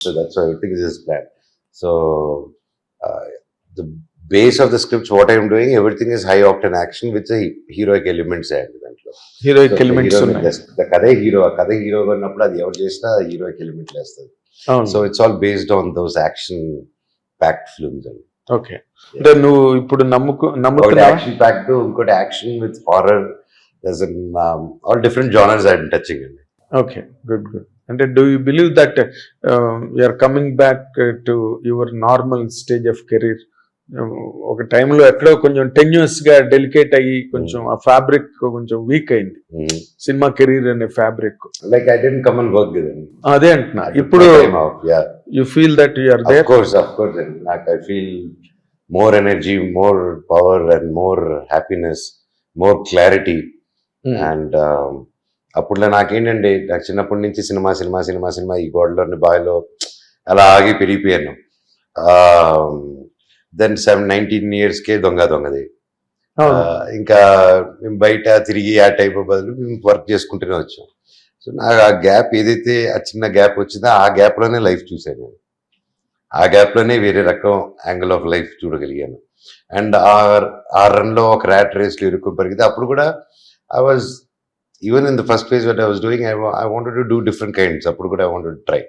So that's why everything is his plan. So uh, the base of the scripts, what I'm doing, everything is high octane action with the heroic elements దాంట్లో heroic elements కథే hero కథే hero ఉన్నప్పుడు అది ఎవరు చేసినా heroic element వేస్తుంది so it's all based on those action packed films అండి okay అంటే నువ్వు ఇప్పుడు నమ్ముకు ఒకటి నమ్ముతున్నావా? యాక్షన్ ప్యాక్డ్ ఇంకోటి action with horror all different genres I touching అండి ఓకే గుడ్ గుడ్ అంటే do you believe that you're coming back to your normal stage of career ఒక టైంలో ఎక్కడో కొంచెం టెన్యూస్గా డెలికేట్ అయ్యి కొంచెం ఆ ఫ్యాబ్రిక్ కొంచెం వీక్ అయింది. సినిమా కెరీర్ అనే fabric like I didn't come and work అదే అంటున్నా. ఇప్పుడు yeah feel that you're there course. And like I feel more energy, more power, and more happiness, more clarity. Hmm. And అప్పుడు నాకేంటండి నాకు చిన్నప్పటి నుంచి సినిమా సినిమా సినిమా సినిమా ఈ గోడలోని బావిలో అలా ఆగి పెరిగిపోయాను. దెన్ సెవెన్ నైన్టీన్ ఇయర్స్కే దొంగ దొంగది. ఇంకా మేము బయట తిరిగి ఆ టైప్ బదులు మేము వర్క్ చేసుకుంటూనే వచ్చాం. సో నాకు ఆ గ్యాప్ ఏదైతే ఆ చిన్న గ్యాప్ వచ్చిందో ఆ గ్యాప్లోనే లైఫ్ చూశాను నేను. ఆ గ్యాప్లోనే వేరే రకం యాంగిల్ ఆఫ్ లైఫ్ చూడగలిగాను. అండ్ ఆ ఆ రన్లో ఒక ర్యాట్ రేస్లో ఇరుక్కుని పరిగితే అప్పుడు కూడా I was even in the first phase what I was doing I I wanted to do different kinds అప్పుడు కూడా ఐ వాంటెడ్ ట్రై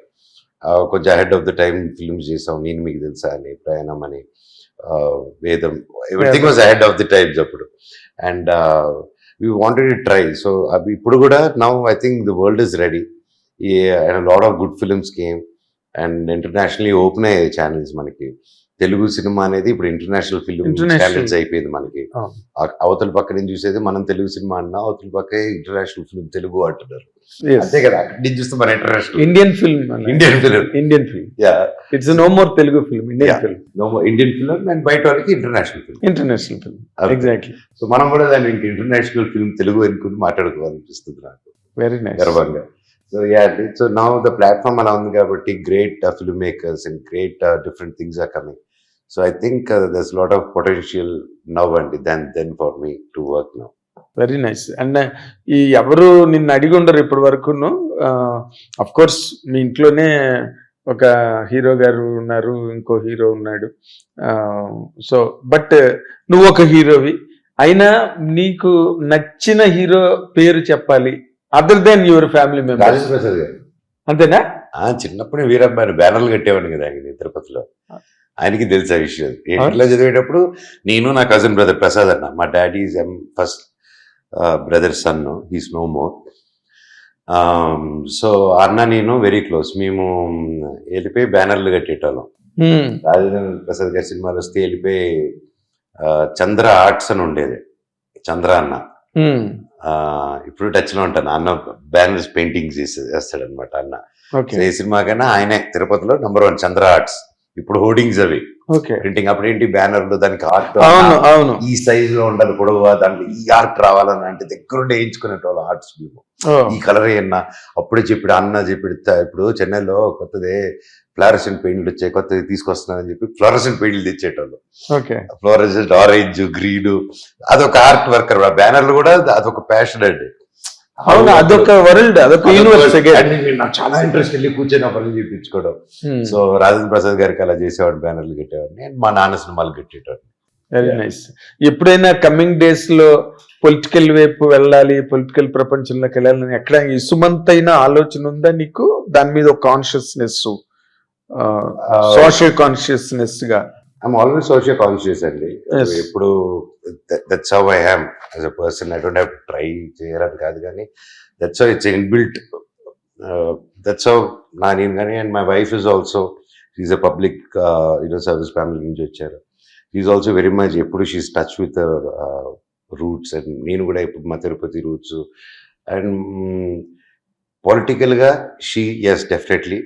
కొంచెం ahead of the time films చేసాం. నేను మీకు తెలుసా అని ప్రయాణం అని Vedam everything was ahead of the times అప్పుడు. And we wanted try so అవి ఇప్పుడు కూడా now I think the world is ready and lot of good films came and internationally open అయ్యే ఛానల్స్ మనకి. తెలుగు సినిమా అనేది ఇప్పుడు ఇంటర్నేషనల్ ఫిల్మ్. ఛానల్స్ అయిపోయింది మనకి. అవతల పక్క నుంచి చూసేది మనం తెలుగు సినిమా అన్నా అవతల పక్క ఇంటర్నేషనల్ ఫిల్మ్ తెలుగు అంటున్నారు. అంతే కదా? అక్కడి నుంచి చూస్తే మన international Indian film Indian film Indian film yeah it's no more Telugu film Indian. Film Indian film and బయట వాళ్ళకి international film international film exactly so మనం కూడా దాన్ని ఇంక ఇంటర్నేషనల్ ఫిల్మ్ తెలుగు అనుకుని మాట్లాడుకోవాలనిపిస్తుంది నాకు. వెరీ నైస్ గర్వంగా. So yeah so now the platform అలా ఉంది కాబట్టి great film makers and great different things are coming so I think this lot of potential now అండి then then for me to work now very nice and ఈ ఎవరు నిన్ను అడిగి ఉండరు ఇప్పటి వరకును అఫ్ కోర్స్ మీ ఇంట్లోనే ఒక హీరో గారు ఉన్నారు ఇంకో హీరో ఉన్నాడు. సో బట్ నువ్వు ఒక హీరోవి. అయినా నీకు నచ్చిన హీరో పేరు చెప్పాలి. Other than your family member Rajendra Prasad garu. అంతేనా? చిన్నప్పుడు వీరబ్బాయి బ్యానర్లు కట్టేవాడిని కదా తిరుపతిలో ఆయనకి తెలుసు ఆ విషయం. ఇంట్లో చదివేటప్పుడు నేను నా కజిన్ బ్రదర్ ప్రసాద్ అన్న మా daddy is first brother son he's no more so అన్న నేను వెరీ క్లోజ్ మేము వెళ్ళిపోయి బ్యానర్లు కట్టేటోళ్ళం. రాజేంద్ర ప్రసాద్ గారి సినిమాలు వస్తే వెళ్ళిపోయి చంద్ర ఆర్ట్స్ అని ఉండేది. చంద్ర అన్న. ఇప్పుడు టచ్లో ఉంటాను. అన్న బ్యానర్స్ పెయింటింగ్స్ చేస్తాడు అనమాట అన్న. ఈ సినిమా కన్నా ఆయనే తిరుపతిలో నంబర్ వన్ చంద్ర ఆర్ట్స్. ఇప్పుడు హోర్డింగ్స్ అవి. ఓకే. ప్రింటింగ్ అప్పుడు ఏంటి? బ్యానర్లు దానికి ఆర్ట్ అవును అవును. ఈ సైజ్లో ఉండాలి పొడవు దాంట్లో ఈ ఆర్ట్ రావాలని అంటే దగ్గరుండి వేయించుకునేటోళ్ళు ఆర్ట్స్ మేము. ఈ కలర్ అన్న అప్పుడే చెప్పాడు అన్న చెప్పాడు "త- ఇప్పుడు చెన్నైలో కొత్తదే ఫ్లోరసెంట్ పెయింట్లు వచ్చాయి కొత్తది తీసుకొస్తున్నానని చెప్పి ఫ్లోరసెంట్ పెయింట్లు తెచ్చేటోళ్ళు. ఓకే. ఫ్లోరసెంట్ ఆరెంజ్ గ్రీన్ అదొక ఆర్ట్ వర్కర్ బ్యానర్లు కూడా అదొక ప్యాషన్ అండి అవును అదొక వరల్డ్ అదొక యూనివర్స్ నాకు చాలా ఇంట్రెస్ట్ వెళ్ళి కూర్చొని ఆ పనులు చేయించుకోవడం సో రాజేంద్ర ప్రసాద్ గారికి అలా చేసేవాడు బ్యానర్లు కట్టేవాడు నేను మా నాన్న సినిమాలు కట్టేటోడు వెరీ నైస్ ఎప్పుడైనా కమింగ్ డేస్లో పొలిటికల్ వైపు వెళ్ళాలి పొలిటికల్ ప్రపంచంలోకి వెళ్ళాలని ఎక్కడ ఈ సుమంత్ అయిన ఆలోచన ఉందా నీకు? దాని మీద ఒక కాన్షియస్నెస్ సోషల్ కాన్షియస్నెస్గా. ఐఎమ్ ఆల్వేస్ సోషల్ కాన్షియస్ అండి. ఎప్పుడు that's how I am as a person I don't have try చేయాలని కాదు కానీ that's how it's inbuilt that's how నా నేను కానీ and my wife is also is a public you know service family నుంచి వచ్చారు. ఈజ్ ఆల్సో వెరీ మచ్ ఎప్పుడు she's touch with roots and నేను కూడా ఇప్పుడు మా తిరుపతి రూట్స్ అండ్ పొలిటికల్గా she is definitely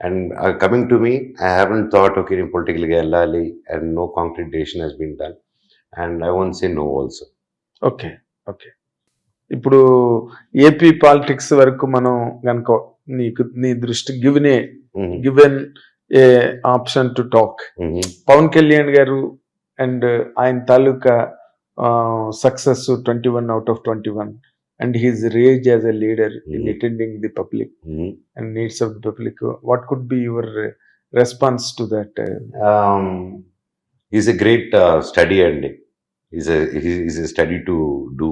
and coming to me I haven't thought okay నేను పొలిటికల్గా వెళ్ళాలి and no concrete decision has been done and I want say no also okay okay ఇప్పుడు AP politics వరకు మనం కనుక నీకు నీ దృష్టి given a given a option to talk Pavan Kalyan garu and ఆయన తాలూకా success twenty one out of twenty one and his rage as a leader in Mhm. attending the public Mhm. and needs of the public. What could be your uh, response to that? uh, um, he's a great uh, study అండి is is a study to do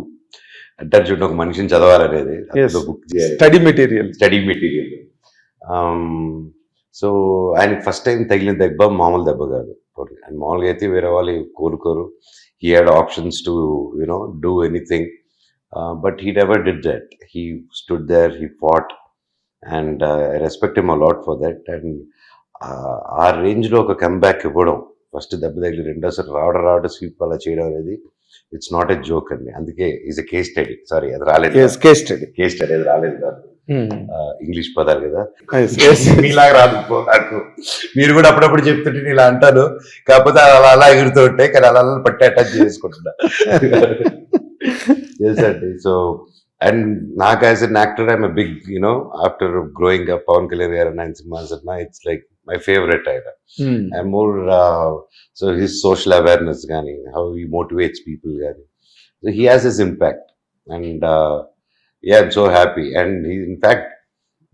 అంటారు చూడండి ఒక మనిషిని చదవాలనేది. Book Study material. Study material so ఆయనకి first time తగిలిన దెబ్బ మామూలు దెబ్బ కాదు అండ్ మామూలుగా అయితే వేరే వాళ్ళు కోరుకోరు he had options to you know do anything but he never did that he stood there he fought and I respect him a lot for that and ఆ రేంజ్లో ఒక కంబ్యాక్ ఇవ్వడం ఫస్ట్ దెబ్బ తగిలి రెండోసారి రావడం రావడం స్వీప్ అలా చేయడం అనేది ఇట్స్ నాట్ ఎ జోక్ అండి. అందుకే is a case study sorry అది రాలేదు. Case study. కేస్ స్టడీ అది రాలేదు. Hmm. ఇంగ్లీష్ పదాలు కదా. మీలాగా రాదు నాకు. మీరు కూడా అప్పుడప్పుడు చెప్తుంటే నేను ఇలా అంటాను. కాకపోతే అలా అలా ఎగురుతూ ఉంటాయి కానీ అలా అలా పట్టి అటాచ్ చేసుకుంటున్నా. ఎస్ అండి. సో అండ్ నాకు as an actor I'm big you know after growing up Pavan Kalyan garu nine cinemas అన్నా ఇట్స్ లైక్ మై ఫేవరెట్ ఆయన Hmm. I'm more so his social awareness కానీ హౌ హీ మోటివేట్స్ పీపుల్ కానీ so he has his impact and yeah so happy and he in fact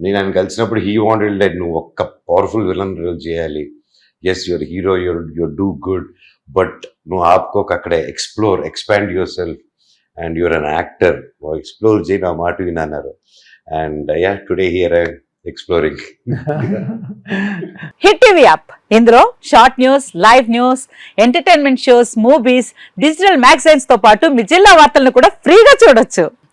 నేను ఆయన కలిసినప్పుడు he wanted like నువ్వు ఒక్క powerful villain role చేయాలి. Yes your hero your your do good but నువ్వు ఆపుకోక అక్కడే. Explore expand yourself and your an actor explore చేయి నా మాట వినన్నారు and yeah today here I exploring Hit TV app ఇందులో short news live news entertainment shows movies digital మ్యాగజైన్స్తో పాటు మీ జిల్లా వార్తలను కూడా ఫ్రీగా చూడొచ్చు.